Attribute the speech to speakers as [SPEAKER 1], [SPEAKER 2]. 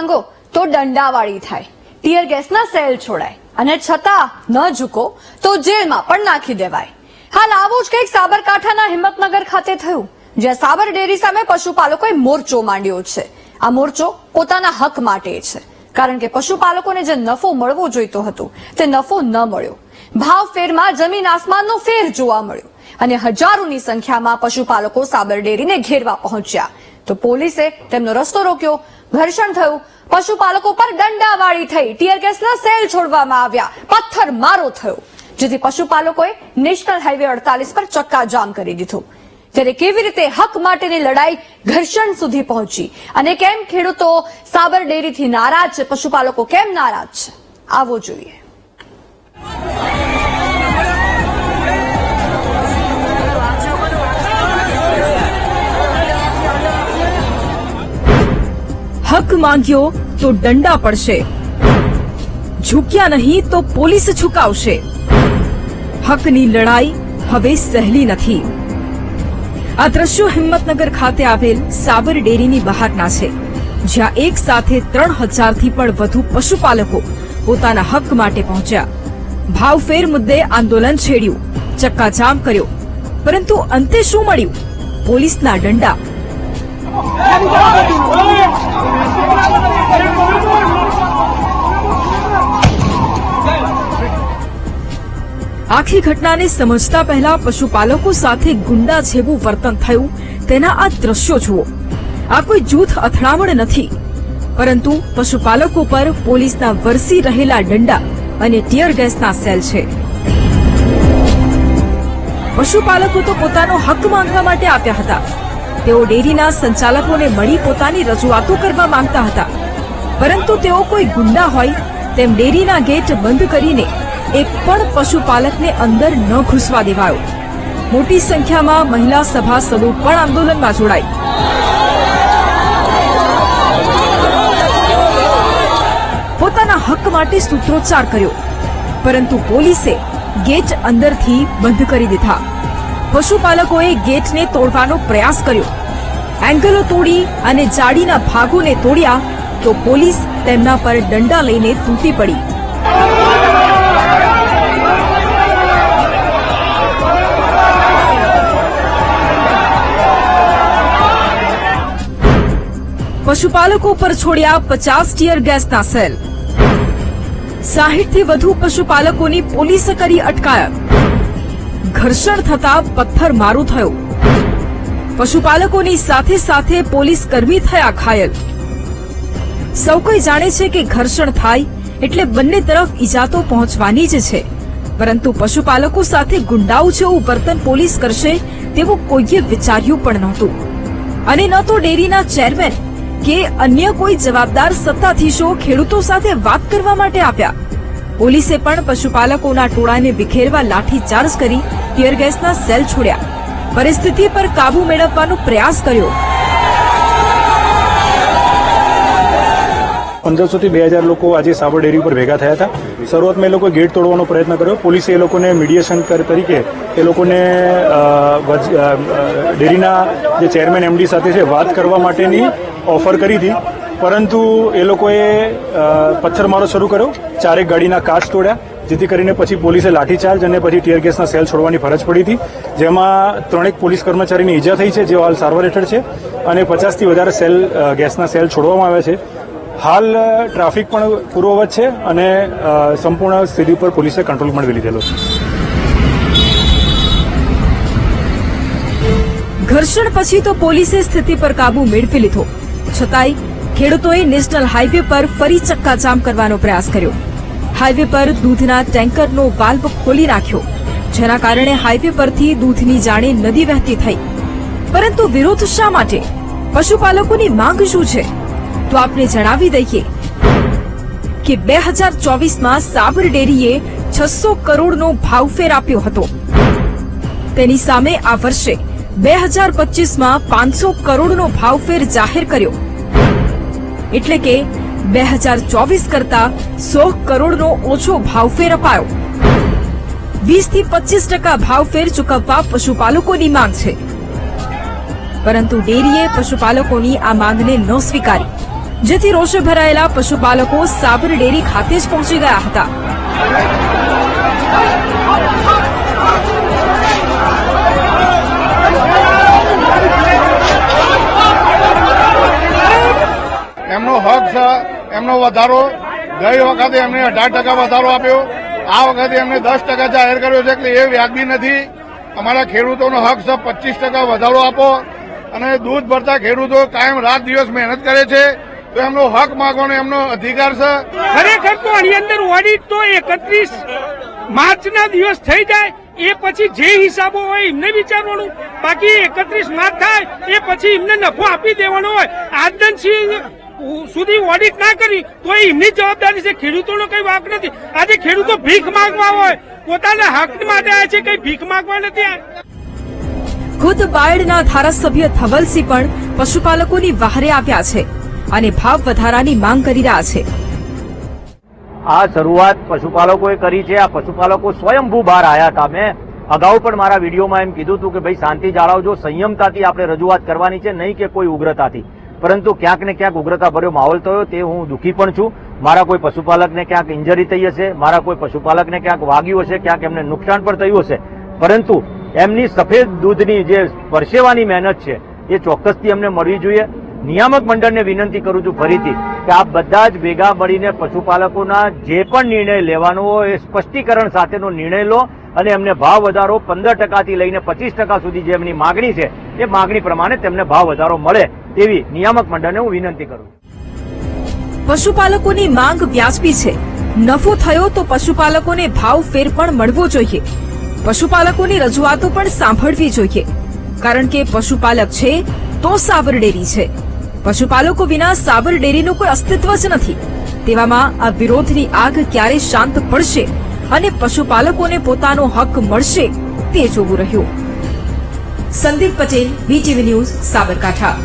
[SPEAKER 1] માંગો તો દંડાવાળી થાય. ટીયર ગેસના સેલ છોડાય અને છતાં ન ઝૂકો તો જેલમાં પણ નાખી દેવાય. હાલ આવું જ કંઈક સાબરકાંઠાના હિંમતનગર ખાતે થયું, જ્યાં સાબર ડેરી સામે પશુપાલકોએ મોરચો માંડ્યો છે. આ મોરચો પોતાના હક માટે છે, કારણ કે પશુપાલકોને જે નફો મળવો જોઈતો હતો, તે નફો ન મળ્યો. ભાવ ફેરમાં જમીન આસમાનનો ફેર જોવા મળ્યો અને હજારોની સંખ્યામાં પશુપાલકો સાબર ડેરીને ઘેરવા પહોંચ્યા. તો પોલીસે તેમનો રસ્તો રોક્યો ઘર્ષણ થયું. પશુપાલકો પર દંડાવાળી થઈ. ટીયર ગેસના સેલ છોડવામાં આવ્યા. પથ્થર મારો થયો. જેથી પશુપાલકોએ નેશનલ હાઈવે અડતાલીસ પર ચક્કાજામ કરી દીધું. ત્યારે કેવી રીતે હક માટેની લડાઈ ઘર્ષણ સુધી પહોંચી? અને કેમ ખેડૂતો સાબર ડેરીથી નારાજ છે? પશુપાલકો કેમ નારાજ છે? આવો જોઈએ.
[SPEAKER 2] માંગ્યો તો દંડા પડશે. ઝૂક્યા નહીં તો પોલીસ ઝુકાવશે હકની લડાઈ હવે સહેલી નથી. આ દ્રશ્યો હિંમતનગર ખાતે આવેલ સાબર ડેરીની બહારના છે, જ્યાં એક સાથે ત્રણ હજારથી પણ વધુ પશુપાલકો પોતાના હક માટે પહોંચ્યા. ભાવફેર મુદ્દે આંદોલન છેડ્યું, ચક્કાજામ કર્યો. પરંતુ અંતે શું મળ્યું? પોલીસના દંડા આખી ઘટનાને સમજતા પહેલા પશુપાલકો સાથે ગુંડા જેવું વર્તન થયું. તેના આ દ્રશ્યો જુઓ. આ કોઈ જૂથ અથડામણ નથી. પરંતુ પશુપાલકો પર પોલીસના વરસી રહેલા દંડા અને ટીયર ગેસના સેલ છે. પશુપાલકો તો પોતાનો હક માંગવા માટે આપ્યા હતા. તેઓ ડેરીના સંચાલકોને મળી પોતાની રજૂઆતો કરવા માંગતા હતા. પરંતુ તેઓ કોઈ ગુંડા હોય, તેમ ડેરીના ગેટ બંધ કરીને એક પણ પશુપાલકને અંદર ન ઘૂસવા દેવાયો. મોટી સંખ્યામાં મહિલા સભાસદો પણ આંદોલનમાં જોડાઈ. પોતાના હક માટે સૂત્રોચ્ચાર કર્યો, પરંતુ પોલીસે ગેટ અંદરથી બંધ કરી દીધા. પશુપાલકોએ ગેટને તોડવાનો પ્રયાસ કર્યો. એંગલો તોડી અને જાડીના ભાગોને તોડ્યા તો પોલીસ તેમના પર દંડા લઈને તૂટી પડી. પશુપાલકો પર છોડ્યા પચાસ ટીયર ગેસના સેલ. સાહીઠથી વધુ પશુપાલકોની પોલીસે કરી અટકાયત. ઘર્ષણ થતા પથ્થર મારું થયો. પશુપાલકોની સાથે સાથે પોલીસ કર્મી થયા ઘાયલ. સૌ કોઈ જાણે છે કે ઘર્ષણ થાય એટલે બંને તરફ ઈજા તો પહોંચવાની જ છે. પરંતુ પશુપાલકો સાથે ગુંડાઓ જેવું વર્તન પોલીસ કરશે તેવું કોઈએ વિચાર્યું પણ નહોતું. અને ન તો ડેરીના ચેરમેન કે અન્ય કોઈ જવાબદાર સત્તાધીશો ખેડૂતો સાથે વાત કરવા માટે આપ્યા પોલીસે પણ પશુપાલકોના ટોળાને વિખેરવા લાઠીચાર્જ કરી ટીયર ગેસના સેલ છોડ્યા. પરિસ્થિતિ પર કાબુ મેળવવાનો પ્રયાસ કર્યો.
[SPEAKER 3] પંદરસો થી બે હજાર લોકો આજે સાબર ડેરી ઉપર ભેગા થયા હતા. શરૂઆતમાં એ લોકોએ ગેટ તોડવાનો પ્રયત્ન કર્યો. પોલીસે એ લોકોને મીડિયેશન તરીકે એ લોકોને ડેરીના જે ચેરમેન એમડી સાથે છે, વાત કરવા માટેની ઓફર કરી હતી. પરંતુ એ લોકોએ પથ્થરમારો શરૂ કર્યો, ચારેક ગાડીના કાચ તોડ્યા, જેથી કરીને પછી પોલીસે લાઠીચાર્જ અને પછી ટીયર ગેસના સેલ છોડવાની ફરજ પડી હતી, જેમાં ત્રણેક પોલીસ કર્મચારીની ઈજા થઈ છે જેઓ હાલ સારવાર હેઠળ છે, અને પચાસથી વધારે સેલ ગેસના સેલ છોડવામાં આવ્યા છે. હાલ ટ્રાફિક પણ પૂર્વવત છે અને સંપૂર્ણ સ્થિતિ પર પોલીસે કંટ્રોલ પણ લીધેલો છે.
[SPEAKER 2] ઘર્ષણ પછી તો પોલીસે સ્થિતિ પર કાબુ મેળવી લીધો. છતાંય ખેડૂતોએ નેશનલ હાઈવે પર ફરી ચક્કાજામ કરવાનો પ્રયાસ કર્યો. હાઈવે પર દૂધના ટેન્કરનો વાલ્વ ખોલી નાખ્યો, જેના કારણે હાઈવે પરથી દૂધની જાણે નદી વહેતી થઈ. પરંતુ વિરોધ શા માટે? પશુપાલકોની માંગ શું છે? તો આપને જણાવી દઈએ કે બે હજાર ચોવીસમાં સાબર ડેરીએ છસો કરોડનો ભાવફેર આપ્યો હતો. તેની સામે આ વર્ષે બે હજાર પચીસમાં પાંચસો કરોડનો ભાવફેર જાહેર કર્યો. એટલે કે બે હજાર ચોવીસ કરતા સો કરોડનો ઓછો ભાવફેર અપાયો. વીસથી પચીસ ટકા ભાવફેર ચૂકવવા પશુપાલકોની માંગ છે. પરંતુ ડેરીએ પશુપાલકોની આ માંગને ન સ્વીકારી, જેથી રોષે ભરાયેલા પશુપાલકો સાબર ડેરી ખાતે જ પહોંચી ગયા હતા.
[SPEAKER 4] એમનો એમનો વધારો ગઈ વખતે એમને અઢાર ટકા વધારો આપ્યો. આ વખતે એમને દસ ટકા જાહેર કર્યો છે, એટલે એ વ્યાજબી નથી. અમારા ખેડૂતોનો હક છે, પચીસ ટકા વધારો આપો. અને દૂધ ભરતા ખેડૂતો કાયમ રાત દિવસ મહેનત કરે છે, તો એમનો હક માગવાનો એમનો અધિકાર છે.
[SPEAKER 5] ખરેખર તો આની અંદર ઓડિટ તો એકત્રીસ માર્ચના દિવસ થઈ જાય, એ પછી જે હિસાબો હોય એમને વિચારવાનું. બાકી એકત્રીસ માર્ચ થાય, એ પછી એમને નફો આપી દેવાનો હોય. આજદન સુધી ઓડિટ ના કરી તો એ એમની જવાબદારી છે. ખેડૂતોનો કઈ વાંક નથી. આજે ખેડૂતો ભીખ માંગવા હોય. પોતાના હક માટે આ છે કઈ ભીખ માંગવા નથી
[SPEAKER 2] ખુદ બાયડના ધારાસભ્ય ધવલસિંહ પણ પશુપાલકોની વહારે આવ્યા છે અને ભાવ વધારાની માંગ કરી રહ્યા છે.
[SPEAKER 6] આ શરૂઆત પશુપાલકોએ કરી છે. આ પશુપાલકો સ્વયંભૂ બહાર આવ્યા હતા. મેં અગાઉ પણ મારા વિડીયોમાં એમ કીધું હતું કે ભાઈ શાંતિ જાળવજો. સંયમતાથી આપણે રજૂઆત કરવાની છે નહીં કે કોઈ ઉગ્રતાથી. પરંતુ ક્યાંક ને ક્યાંક ઉગ્રતા ભર્યો માહોલ થયો, તે હું દુઃખી પણ છું. મારા કોઈ પશુપાલકને ક્યાંક ઇન્જરી થઈ હશે, મારા કોઈ પશુપાલકને ક્યાંક વાગ્યું હશે, ક્યાંક એમને નુકસાન પણ થયું હશે. પરંતુ એમની સફેદ દૂધની જે પરસેવાની મહેનત છે, એ ચોક્કસથી એમને મળવી જોઈએ. નિયામક મંડળને વિનંતી કરું છું ફરીથી કે આપ બધા જ ભેગા મળીને પશુપાલકોના જે પણ નિર્ણય લેવાનો હોય એ સ્પષ્ટીકરણ સાથેનો નિર્ણય લો અને એમને ભાવ વધારો પંદર ટકાથી લઈને પચીસ ટકા સુધી જે એમની માગણી છે, એ માગણી પ્રમાણે તેમને ભાવ વધારો મળે તેવી નિયામક મંડળને હું વિનંતી કરું છું.
[SPEAKER 2] પશુપાલકોની માંગ વ્યાજબી છે. નફો થયો તો પશુપાલકોને ભાવ ફેર પણ મળવો જોઈએ. પશુપાલકોની રજૂઆતો પણ સાંભળવી જોઈએ. કારણ કે પશુપાલક છે તો ડેરી છે. પશુપાલકો વિના સાબર ડેરીનું કોઈ અસ્તિત્વ જ નથી. તેવામાં આ વિરોધની આગ ક્યારે શાંત પડશે અને પશુપાલકોને પોતાનો હક મળશે તે જોવું રહ્યું. Sandeep Patel, BTV news, Sabarkantha.